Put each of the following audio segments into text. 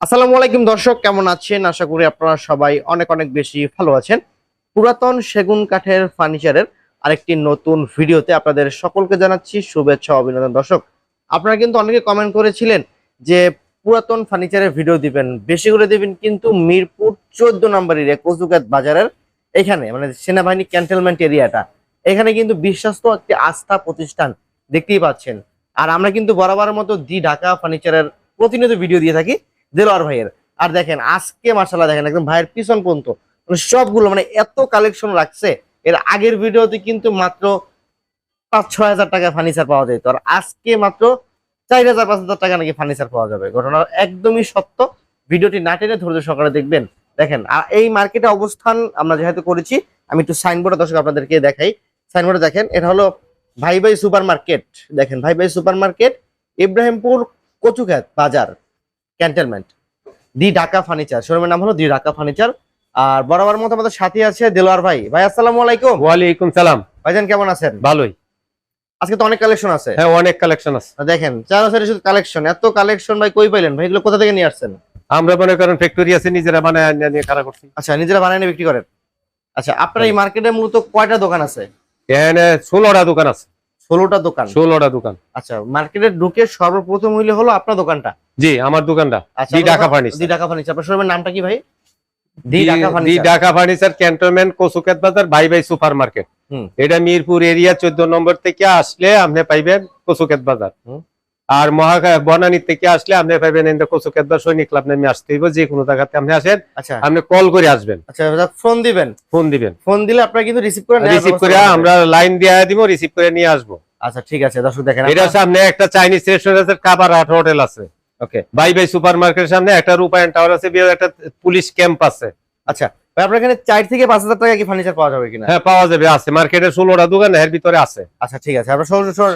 আসসালামু আলাইকুম দর্শক, কেমন আছেন? আশা করি আপনারা সবাই অনেক অনেক বেশি ভালো আছেন। পুরাতন সেগুন কাঠের ফার্নিচারের আরেকটি নতুন ভিডিওতে আপনাদের সকলকে জানাচ্ছি শুভেচ্ছা অভিনন্দন। দর্শক, আপনারা কিন্তু অনেকে কমেন্ট করেছিলেন যে পুরাতন ফার্নিচারের ভিডিও দিবেন, বেশি করে দিবেন, কিন্তু মিরপুর চোদ্দ নম্বর এরিয়া কচুকাত বাজারের এখানে মানে সেনাবাহিনী ক্যান্টনমেন্ট এরিয়াটা, এখানে কিন্তু বিশ্বস্ত একটি আস্থা প্রতিষ্ঠান দেখতেই পাচ্ছেন। আর আমরা কিন্তু বরাবরের মতো দি ঢাকা ফার্নিচারের প্রতিনিয়ত ভিডিও দিয়ে থাকি। দেলোয়ার ভাইয়ের। আর দেখেন, আজকে মার্শাল্লাহ দেখেন একদম ভাইয়ের পিছন পর্যন্ত মানে সবগুলো মানে এত কালেকশন রাখছে এর আগের ভিডিওতে কিন্তু মাত্র পাঁচ ছয় হাজার টাকা ফার্নিচার পাওয়া যেত। আর আজকে মাত্র চার হাজার পাঁচ হাজার টাকা নাকি ফার্নিচার পাওয়া যাবে। ঘটনা একদমই সত্য। ভিডিওটি না টেনে ধৈর্য সকালে দেখবেন। দেখেন, আর এই মার্কেটে অবস্থান আমরা যেহেতু করেছি, আমি একটু সাইনবোর্ডে দর্শক আপনাদেরকে দেখাই। সাইনবোর্ডে দেখেন, এটা হলো ভাই ভাই সুপার মার্কেট দেখেন, ভাই ভাই super market Ibrahimpur Kachukhet Bazar. Cantonment the Dhaka furniture. শোরুমের নাম হলো দি ঢাকা ফার্নিচার। আর বরাবর মতো আমাদের সাথে আছে দেলোয়ার ভাই। ভাই আসসালামু আলাইকুম। ওয়ালাইকুম সালাম। ভাইজান কেমন আছেন? ভালোই। আজকে তো অনেক কালেকশন আছে। হ্যাঁ অনেক কালেকশন আছে। দেখেন চার শুধু কালেকশন এত কালেকশন ভাই কই পাইলেন? ভাই এগুলো কোথা থেকে নিয়ে আসছেন? আমরা মনে করেন ফ্যাক্টরি আছে নিজেরা মানে নিয়ে খারাপ করছি। আচ্ছা নিজেরা বানায় নিয়ে বিক্রি করেন? আচ্ছা আপনার এই মার্কেটে মূলত কয়টা দোকান আছে? এখানে ষোলোটা দোকান আছে। ষোলোটা দোকান। ষোলোটা দোকান। আচ্ছা মার্কেটে ঢুকে সর্বপ্রথম হইলে হলো আপনার দোকানটা? জি আমার দোকানটা। আচ্ছা দি আপনার Dhaka furniture the Dhaka furniture আপনার শোরুমের নামটা কি ভাই? The the- Dhaka the furniture Dhaka furniture cantonment Kachukhet Bazar by by super market hmm. এটা মিরপুর এরিয়া চোদ্দ নম্বর থেকে আসলে আপনি পাইবেন কসুকেত বাজার। হুম। আর মহাকা বনানী থেকে আসলে আপনি এই কসুকেত বাজার সৈনিক ক্লাব নামে আসতে হইব যে কোনো জায়গাতে আপনি আসেন আচ্ছা। আপনি কল করে আসবেন। আচ্ছা ফোন দিবেন? ফোন দিবেন। ফোন দিলে আপনারা কিন্তু রিসিভ করে রিসিভ করে আমরা লাইন দিয়ে দিব রিসিভ করে নিয়ে আসব। আচ্ছা ঠিক আছে দর্শক দেখেন এটা সামনে একটা চাইনিজ রেস্টুরেন্টের কাবার আট হোটেল আছে। ওকে বাই বাই সুপার মার্কেটের সামনে একটা রূপায়ণ টাওয়ার আছে একটা পুলিশ ক্যাম্প আছে। আচ্ছা আপনার এখানে চার থেকে পাঁচ হাজার টাকা কি ফার্নিচার পাওয়া যাবে কিনা? হ্যাঁ পাওয়া যাবে আছে। মার্কেটের ষোলোটা দোকান এর ভিতরে আছে। আচ্ছা ঠিক আছে। আপনার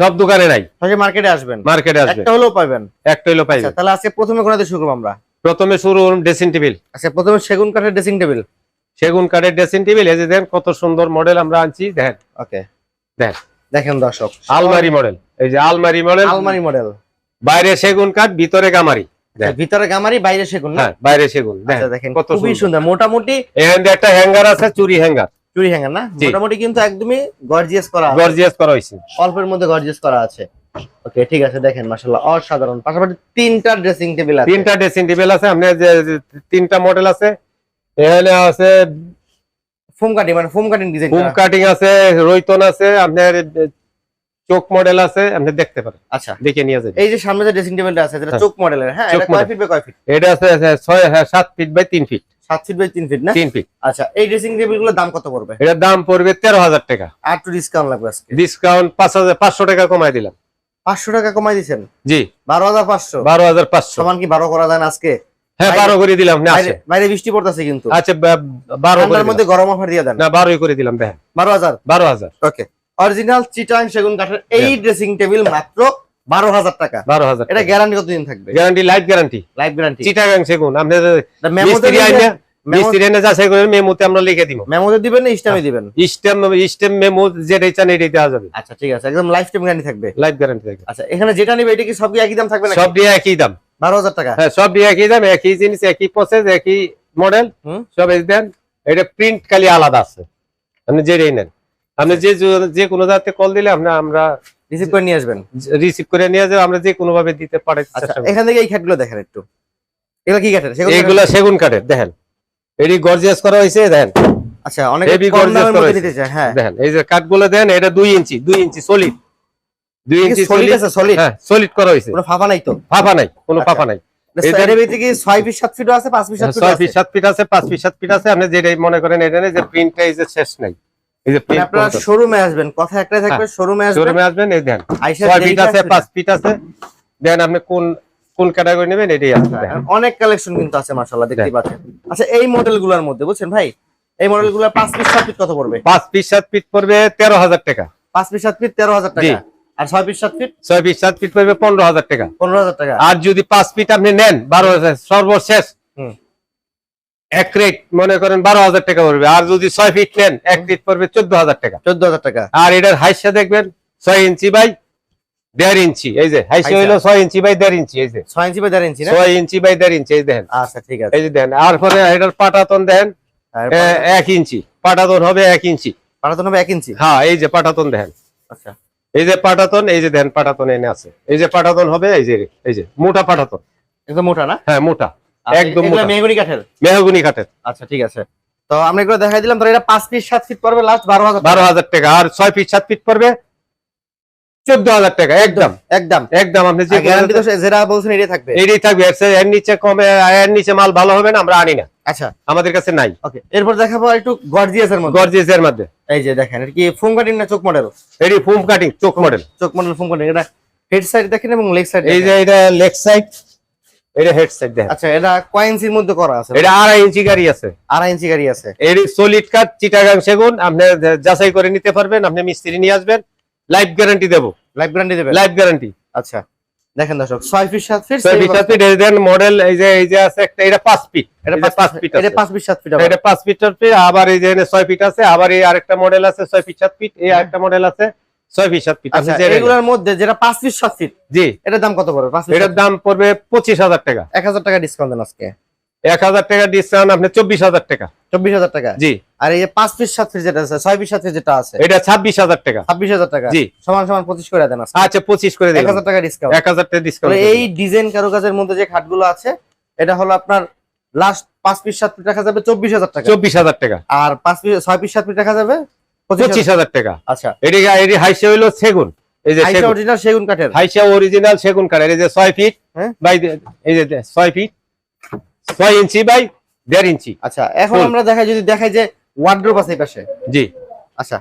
সব দোকানে নাই। মার্কেটে আসবেন। মার্কেটে আসবে। একটা হলেও পাবেন। একটা হইল পাইবে। আচ্ছা তাহলে আজকে প্রথমে কোনাতে শুরু করব আমরা? প্রথমে শুরু ড্রেসিং টেবিল আচ্ছা প্রথমে সেগুন কাঠের ড্রেসিং টেবিল সেগুন কাঠের ড্রেসিং টেবিল এই যে দেখেন কত সুন্দর মডেল আমরা আনছি। দেখেন। ওকে। দেখ। দেখেন দর্শক আলমারি মডেল এই যে আলমারি মডেল আলমারি মডেল বাইরে সেগুন কাঠ ভিতরে গামারি। ভিতরে গামারি বাইরে সেগুন হ্যাঁ বাইরে সেগুন। দেখেন দেখেন কত খুবই সুন্দর। মোটামুটি এখানে একটা হ্যাঙ্গার আছে চুরি হ্যাঙ্গার চুরি হ্যাঙ্গার না? মোটামুটি কিন্তু একদমই গর্জিয়াস করা গর্জিয়াস করা হয়েছে। অল্পের মধ্যে গর্জিয়াস করা আছে। ওকে ঠিক আছে দেখেন মাশাআল্লাহ অসাধারণ। পাশাপাশি তিনটা ড্রেসিং টেবিল আছে। তিনটা ড্রেসিং টেবিল আছে। তিনটা মডেল আছে এখানে আছে ফোম কাটিং মানে ফোম কাটিং ডিজাইন কাটিং আছে রৈতন আছে আপনার চোখ মডেল আছে আপনি দেখতে পারেন। আচ্ছা। দেখে নিয়ে যাবেন। এই যে সামনে যে ড্রেসিং টেবিলটা আছে এটা হ্যাঁ। চোখ মডেলের হ্যাঁ এটা কয় ফিট বাই কয় ফিট এটা আছে আছে ছয় হ্যাঁ, সাত ফিট বাই তিন ফিট সাত ফিট বাই তিন ফিট না? তিন ফিট আচ্ছা এই ড্রেসিং টেবিলগুলোর দাম কত পড়বে? এটার দাম পড়বে তেরো হাজার টাকা। আর একটু ডিসকাউন্ট লাগবে আজকে। ডিসকাউন্ট পাঁচ হাজার পাঁচশো টাকা কমাই দিলাম। পাঁচশো টাকা কমাই দিচ্ছেন জি। বারো হাজার পাঁচশো। বারো হাজার পাঁচশো। সমান কি বারো করা যায় আজকে? হ্যাঁ বাইরে- বারো করে দিলাম না আছে। বাইরে বৃষ্টি পড়তেছে কিন্তু। আচ্ছা বা- বারো করে ঠান্ডার দিলাম। মধ্যে গরম অফার দিয়ে দেন। না বারোই করে দিলাম হাজার? বারো হাজার। ওকে অরিজিনাল চিটাং সেগুন কাঠের এই ড্রেসিং টেবিল মাত্র বারো হাজার টাকা। বারো হাজার এটা গ্যারান্টি কতদিন থাকবে? Guarantee life guarantee life guarantee Chittagong সেগুন আপনার মেমোতে মিস্ত্রি আইনে মিস্ত্রি এনে যাচাই করে মেমোতে আমরা লিখে দিব। মেমোতে দিবেন না ইস্টামে দিবেন? স্টেম স্টেম মেমো যেটাই চান এটাই দেওয়া যাবে। আচ্ছা ঠিক আছে। একদম লাইফ টাইম গ্যারান্টি থাকবে। লাইফ গ্যারান্টি আচ্ছা এখানে যেটা নিবে এটা কি সব একই দাম থাকবে না সব দিয়ে একই দাম। বারো হাজার টাকা। হ্যাঁ সব দিয়ে একই দাম একই জিনিস একই প্রসেস একই মডেল। সব দেন এটা প্রিন্ট খালি আলাদা আছে। আপনি যেটাই নেন। আপনি যে যে কোনো জাতে কল দিলে আমরা আমরা রিসিভ করে নিয়ে আসবেন। রিসিভ করে নিয়ে যাব আমরা যে কোনো ভাবে দিতে পারি আচ্ছা এখান থেকে এই খাটগুলো দেখেন একটু। এগুলো কি কাঠের সেগুন এইগুলা সেগুন কাঠের দেখেন। এটি গর্জিয়াস করা হয়েছে দেখেন? আচ্ছা অনেক কম দামের করা মধ্যে হয়েছে। হ্যাঁ। দেখেন এই যে কাঠগুলো দেন এটা দুই ইঞ্চি দুই ইঞ্চি সলিড দুই ইঞ্চি সলিড আছে সলিড হ্যাঁ সলিড করা হয়েছে। কোনো ফাফা নাই তো? ফাফা নাই কোনো আচ্ছা। ফাফা নাই। এটা- ভিতরে কি ছয় ফিট সাত ফিটও আছে পাঁচ ফিট সাত ফিট ছয় ফিট সাত ফিট আছে পাঁচ ফিট সাত ফিট আছে। আপনি যেটাই মনে করেন এটা নেই যে প্রিন্টটা এই যে শেষ নাই। এই যে আপনারা শোরুমে আসবেন কথা একটাই থাকবে শোরুমে আসবেন শোরুমে আসবেন এই দেন। আইসা ফিট আছে আসবেন। ফিট আছে। দেন আপনি কোন কোন ক্যাটাগরি নেবেন এটাই আছে হ্যাঁ, অনেক কালেকশন কিন্তু আছে মাশাআল্লাহ দেখতে পাচ্ছেন। আচ্ছা এই মডেলগুলোর মধ্যে বুঝছেন ভাই? এই মডেলগুলো পাঁচ পিস কত পড়বে? পাঁচ ফিট সাত ফিট পড়বে তেরো হাজার টাকা। পাঁচ পিস টাকা। আর ছয় পিস ফিট পড়বে পনেরো হাজার টাকা। পনেরো হাজার টাকা। আর যদি পাঁচ ফিট আপনি নেন বারো হাজার সর্বশেষ হুম। এক রেট মনে করেন বারো হাজার টাকা পড়বে। আর যদি ছয় ফিট নেন এক ফিট পড়বে চোদ্দ হাজার টাকা। চোদ্দ হাজার টাকা। আর এটার হাইসা দেখবেন ছয় ইঞ্চি বাই দেড় ইঞ্চি। এই যে হাইসে। হইল ছয় ইঞ্চি বাই দেড় ইঞ্চি এই যে। ছয় ইঞ্চি বা দেড় ইঞ্চি ছয় ইঞ্চি বাই দেড় ইঞ্চি এই দেখেন। আচ্ছা ঠিক আছে। এই যে দেন আর পরে এটার পাটাতন দেন এক ইঞ্চি। পাটাতন হবে এক ইঞ্চি। পাঠাতে হবে এক ইঞ্চি? হ্যাঁ এই যে পাটাতন দেখেন। আচ্ছা। এই যে পাটাতন এই যে দেন পাটাতন এনে আছে। এই যে পাটাতন হবে এই যে এই যে মোটা পাটাতন। একদম মোটা না? হ্যাঁ মোটা। একদম মেহগনি কাঠের? মেহগুনি কাঠের। আচ্ছা ঠিক আছে। তো আমরা এগুলো দেখাই দিলাম। এটা পাঁচ ফিট সাত ফিট পড়বে লাস্ট বারো হাজার বারো হাজার টাকা। আর ছয় ফিট সাত ফিট পড়বে চোদ্দ হাজার টাকা একদম। একদম। একদম আপনি যেটা বলছেন এটাই থাকবে। এটাই থাকবে। এর নিচে কমে এর নিচে মাল ভালো হবে না আমরা আনি না। আচ্ছা। আমাদের কাছে নাই। ওকে এরপর দেখাবো একটু গর্জিয়াস এর মধ্যে। গর্জিয়াস এর মধ্যে। এই যে দেখেন এটা কি ফোম কাটিং না চোখ মডেল এটি ফুম কাটিং চোখ মডেল চোখ মডেল ফোম কাটিং এটা হেড সাইড দেখেন এবং লেগ সাইড এই যে এটা লেগ সাইড এটা হেড সাইড দেখেন। আচ্ছা এটা কয় ইঞ্চির মধ্যে করা আছে? এটা আড়াই ইঞ্চি গাড়ি আছে। আড়াই ইঞ্চি গাড়ি আছে। এর সলিড কাট চিটাগাং সেগুন আপনি যাচাই করে নিতে পারবেন আপনি মিস্ত্রি নিয়ে আসবেন। লাইফ গ্যারান্টি দেবো। লাইফ গ্যারান্টি দেবে লাইফ গ্যারান্টি আচ্ছা দেখেন দর্শক ছয় ফিট সাত ফিট ছয় ফিট সাত ফিট এই দেন মডেল এই যে এই যে আছে একটা এটা পাঁচ ফিট এটা এটা পাঁচ ফিট এটা আছে। পাঁচ ফিট সাত ফিট এটা পাঁচ ফিট আবার এই যে এখানে ছয় ফিট আছে আবার এই আরেকটা মডেল আছে ছয় ফিট সাত ফিট এই আরেকটা মডেল আছে। ছয় ফিট সাত ফিট আচ্ছা এগুলোর মধ্যে যেটা পাঁচ ফিট সাত ফিট জি। এটার দাম কত পড়বে? পাঁচ এটার দাম পড়বে পঁচিশ হাজার টাকা। এক হাজার টাকা ডিসকাউন্ট দেন আজকে। এক হাজার টাকা ডিসকাউন্ট আপনি চব্বিশ হাজার টাকা। চব্বিশ হাজার টাকা? জি। আর এই যে পাঁচ ফিট সাত যেটা আছে ছয় ফিট সাত যেটা আছে এটা ছাব্বিশ হাজার টাকা। ছাব্বিশ হাজার টাকা? জি। সমান সমান পঁচিশ করে দেন আচ্ছা পঁচিশ করে এক হাজার টাকা ডিসকাউন্ট এক হাজার টাকা ডিসকাউন্ট এই ডিজাইন কারুকাজের মধ্যে যে খাটগুলো আছে এটা হলো আপনার লাস্ট পাঁচ পিস সাত পিস রাখা যাবে চব্বিশ হাজার টাকা। চব্বিশ হাজার টাকা। আর পাঁচ পিস ছয় পিস সাত পিস রাখা যাবে পঁচিশ হাজার। টাকা। আচ্ছা। এটি এটি হাইসে হইল সেগুন। এই যে অরিজিনাল সেগুন। কাঠের। হাইসা অরিজিনাল সেগুন কাঠের। এই যে ছয় ফিট হ্যাঁ। বাই এই যে ছয় ফিট। ছয় ইঞ্চি বাই দেড় ইঞ্চি। আচ্ছা এখন আমরা দেখাই যদি দেখাই যে ওয়ার্ড্রোপ আছে পাশে। জি। আচ্ছা।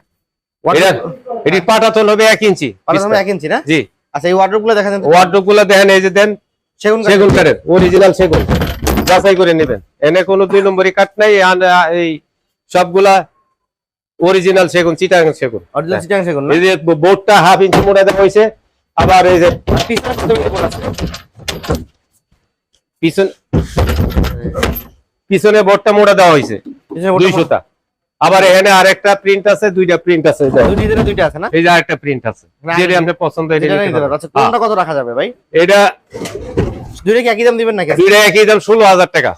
পাটাতন হবে এক ইঞ্চি। এক ইঞ্চি না? জি। আচ্ছা এই ওয়ার্ড্রোপগুলো গুলো দেখেন এই যে দেন। সেগুন সেগুন কাঠের। অরিজিনাল সেগুন। যাচাই করে নেবেন। এনে কোনো দুই নম্বরই কাঠ নাই। এই সবগুলা অরিজিনাল সেগুন চিটাগাং সেগুন। অরিজিনাল চিটাং সেগুন এই যে বোর্ডটা হাফ ইঞ্চি মোটা দেওয়া হয়েছে আবার এই যে কত আছে? পিছন পিছনে বোর্ডটা মোটা দেওয়া হয়েছে পিছনে আবার এখানে আরেকটা প্রিন্ট আছে দুইটা প্রিন্ট আছে এই যে। দুই ডিজাইনের দুইটা আছে না? এই যে আরেকটা প্রিন্ট আছে যেটা আপনার পছন্দ এটা নিতে পারবেন। আচ্ছা কোনটা কত রাখা যাবে ভাই? হ্যাঁ। এটা দুইটা কি একই দাম দিবেন নাকি? দুইটা একই দাম ষোলো হাজার টাকা।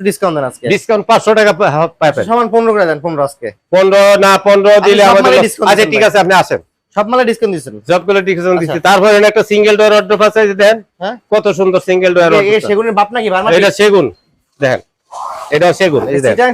ডিসকাউন্ট দেন আজকে। ডিসকাউন্ট পাঁচশো টাকা পাবেন সমান পনেরো করে দেন পনেরো আজকে। পনেরো না পনেরো দিলে আমাদের আচ্ছা ঠিক আছে আপনি আসেন। সব মালে ডিসকাউন্ট দিচ্ছেন সবগুলো ডিসকাউন্ট আচ্ছা। দিচ্ছি তারপরে একটা সিঙ্গেল ডোর অর্ডার আছে দেন। হ্যাঁ। কত সুন্দর সিঙ্গেল ডোর এ- এ সেগুনের বাপ নাকি বারমাটিক এটা সেগুন দেখেন। এটা সেগুন এই দেখেন চিটাং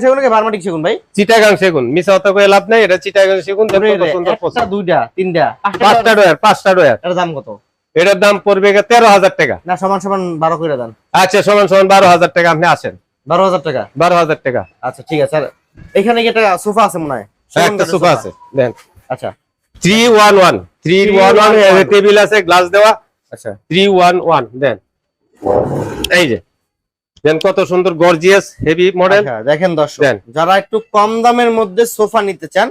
সেগুন ভাই? চিটাগাং সেগুন অত লাভ নাই এটা চিটাগাং সেগুন দেখেন কত সুন্দর পছন্দ। দুইটা তিনটা পাঁচটা পাঁচটা দাম কত? এটার দাম পড়বে গিয়ে তেরো হাজার টাকা। না সমান সমান বারো করে দেন। আচ্ছা সমান সমান বারো হাজার টাকা আপনি আসেন। বারো হাজার টাকা? বারো হাজার টাকা। আচ্ছা ঠিক আছে। এখানে কি একটা সোফা আছে মনে হয়? একটা সোফা আছে দেন। আচ্ছা। Three one one three one one table আছে গ্লাস দেওয়া। আচ্ছা। থ্রি ওয়ান ওয়ান দেন। এই যে দেন কত সুন্দর গর্জিয়াস হেভি মডেল দেখেন দর্শক। যারা একটু কম দামের মধ্যে সোফা নিতে চান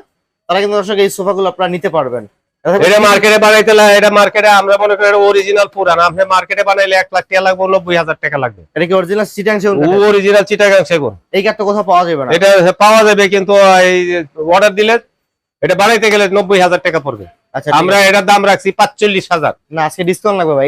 তারা কিন্তু দর্শক এই সোফাগুলো আপনারা নিতে পারবেন। এটা মার্কেটে বানাইতে এটা মার্কেটে আমরা মনে করি অরিজিনাল পুরান। আপনি মার্কেটে বানাইলে এক লাখ টাকা লাগবে নব্বই হাজার টাকা লাগবে। এটা কি অরিজিনাল চিটাং সেগুন অরিজিনাল চিটাগাং সেগুন এই কাঠটা কোথাও পাওয়া যাবে না। এটা পাওয়া যাবে কিন্তু এই অর্ডার দিলে এটা বানাইতে গেলে নব্বই হাজার টাকা পড়বে। আচ্ছা আমরা এটার দাম রাখছি পাঁচচল্লিশ হাজার। না আজকে ডিসকাউন্ট লাগবে ভাই।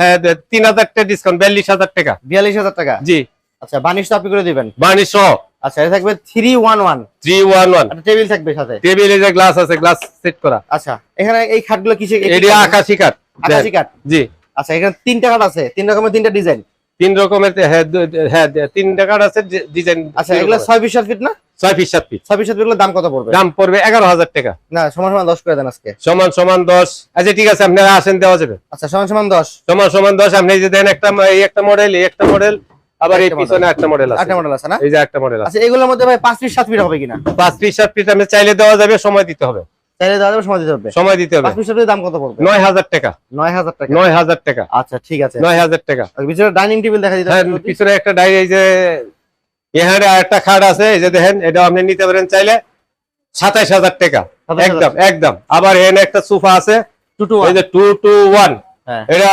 হ্যাঁ তিন হাজার টাকা ডিসকাউন্ট বিয়াল্লিশ হাজার টাকা। বিয়াল্লিশ হাজার টাকা? জি। আচ্ছা বানিশ তো আপনি করে দিবেন। সহ। আচ্ছা এটা থাকবে three one one three one one একটা টেবিল থাকবে সাথে। টেবিলে যে গ্লাস আছে গ্লাস সেট করা। আচ্ছা এখানে এই খাটগুলো কিসে এটি আকাশি কাঠ আকাশি কাঠ জি। আচ্ছা এখানে তিনটা কাঠ আছে তিন রকমের তিনটা ডিজাইন তিন রকমের হ্যাঁ হ্যাঁ দু- তিন টাকার আছে ডিজাইন আচ্ছা এগুলো ছয় পিস সাত ফিট না? ছয় পিস সাত পিস ছয় পিস সাত ফিট দাম কত পড়বে? দাম পড়বে এগারো হাজার টাকা। না সমান সমান দশ করে দেন আজকে। সমান সমান দশ। আচ্ছা ঠিক আছে আপনারা আসেন দেওয়া যাবে। আচ্ছা সমান সমান দশ। সমান সমান দশ আপনি এই যে দেন একটা এই একটা মডেল এই একটা মডেল আবার এই একটা পিছনে একটা মডেল আছে। আটটা মডেল আছে না? এই যে একটা মডেল আছে। আচ্ছা এগুলোর মধ্যে ভাই পাঁচ পিস সাত ফিট হবে কিনা? পাঁচ পিস সাত পিস আপনি চাইলে দেওয়া যাবে সময় দিতে হবে। চাইলে দেওয়া যাবে সময় দিতে হবে। সময় দিতে হবে। পাঁচ পিস সাত ফিটের দাম কত পড়বে? নয় হাজার টাকা। নয় হাজার টাকা। নয় হাজার টাকা। আচ্ছা ঠিক আছে। নয় হাজার টাকা। আর ভিতরে ডাইনিং টেবিল দেখা দিতে হ্যাঁ পিছনে একটা ডাইরি এই যে এখানে একটা খাট আছে এই যে দেখেন এটা আপনি নিতে পারেন চাইলে। সাতাইশ হাজার টাকা। একদম একদম। আবার এখানে একটা সোফা আছে। টু টু এই যে টু টু ওয়ান এটা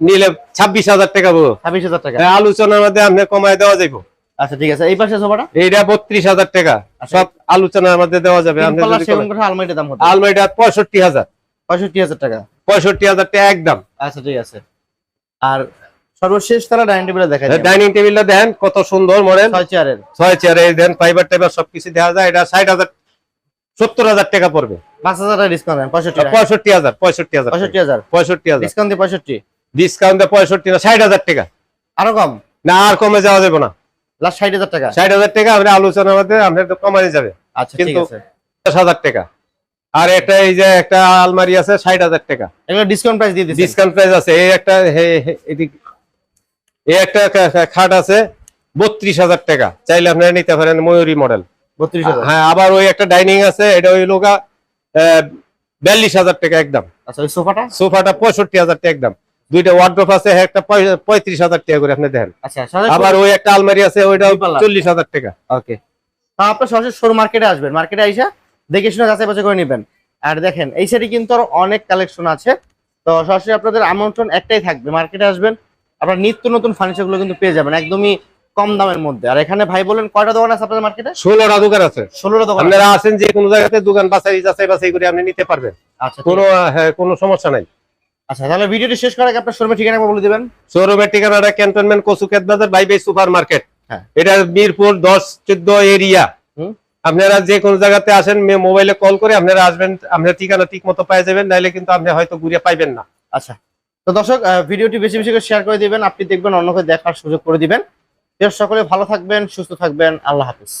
নিলে ছাব্বিশ হাজার টাকা বলো ছাব্বিশ হাজার টাকা। আলোচনার মধ্যে আপনি কমায় দেওয়া যাবে আচ্ছা ঠিক আছে। এই পাশে সোফাটা? এইটা বত্রিশ হাজার টাকা। আচ্ছা। সব আলোচনার মধ্যে দেওয়া যাবে। আলমারিটার দাম আলমারিটা পঁয়ষট্টি হাজার। পঁয়ষট্টি হাজার টাকা। পঁয়ষট্টি হাজার টাকা একদম। আচ্ছা ঠিক আছে। আর সর্বশেষ তারা ডাইনিং টেবিলে দেখা যায় ডাইনিং টেবিলটা দেন কত সুন্দর মডেল। ছয় চেয়ারের। ছয় চেয়ারে দেন ফাইবার টাইবার সবকিছু দেখা যায়। এটা ষাট হাজার সত্তর হাজার টাকা পড়বে। পাঁচ হাজার ডিসকাউন্ট পঁয়ষট্টি পঁয়ষট্টি হাজার পঁয়ষট্টি হাজার। পঁয়ষট্টি হাজার। পঁয়ষট্টি হাজার। ডিসকাউন্ট দিয়ে পঁয়ষট্টি। ডিসকাউন্ট পঁয়ষট্টি না ষাট হাজার টাকা। আরও কম? না আর কমে যাওয়া যাবে না। লাস্ট ষাট হাজার টাকা? ষাট হাজার টাকা আমরা আলোচনার মধ্যে আমাদের তো কমানো যাবে। আচ্ছা ঠিক কিন্তু- আছে। দশ হাজার টাকা। আর একটা এই যে একটা আলমারি আছে ষাট হাজার টাকা। এগুলো ডিসকাউন্ট প্রাইস দিয়ে দিচ্ছি ডিসকাউন্ট প্রাইস আছে। এই একটা এই একটা খাট আছে বত্রিশ হাজার টাকা। চাইলে আপনারা নিতে পারেন ময়ূরী মডেল। বত্রিশ হ্যাঁ আবার ওই একটা ডাইনিং আছে এটা ওই লোকা বিয়াল্লিশ হাজার টাকা একদম। আচ্ছা ওই সোফাটা? সোফাটা পঁয়ষট্টি হাজার টাকা একদম। দুইটা ওয়ার্ড্রোপ আছে একটা পঁয়ত্রিশ হাজার টাকা করে আপনি দেখেন। আচ্ছা আবার ওই একটা আলমারি আছে ওইটা চল্লিশ হাজার টাকা। ওকে। আপনার সরাসরি শোর মার্কেটে আসবেন। মার্কেটে আইসা দেখে শুনে যাচাই বাছাই করে নেবেন। আর দেখেন এই সাইডে কিন্তু আরও অনেক কালেকশন আছে। তো সরাসরি আপনাদের আমন্ত্রণ একটাই থাকবে। মার্কেটে আসবেন আপনার নিত্য নতুন ফার্নিচারগুলো কিন্তু পেয়ে যাবেন একদমই কম দামের মধ্যে। আর এখানে ভাই বলেন কয়টা দোকান আছে আপনাদের মার্কেটে ষোলোটা দোকান আছে। ষোলোটা দোকান। আপনারা আছেন যে কোনো জায়গাতে দোকান বাছাই যাচাই বাছাই করে আপনি নিতে পারবেন। আচ্ছা কোনো হ্যাঁ কোনো সমস্যা নাই। আচ্ছা তাহলে ভিডিওটি শেষ করার আগে আপনার শোরুমের ঠিকানা বলে দিবেন। শোরুমের ঠিকানাটা cantonment Kachukhet Bazar by by super market হ্যাঁ। এটা মিরপুর দশ চোদ্দ এরিয়া। আপনারা যে কোনো জায়গাতে আসেন মে- মোবাইলে কল করে আপনারা আসবেন আপনার ঠিকানা ঠিক মতো পাই যাবেন নাইলে কিন্তু আপনি হয়তো ঘুরে পাইবেন না। আচ্ছা। তো দর্শক ভিডিওটি বেশি বেশি করে শেয়ার করে দিবেন আপনি দেখবেন অন্যকে দেখার সুযোগ করে দিবেন। সকলে ভালো থাকবেন সুস্থ থাকবেন আল্লাহ হাফিজ।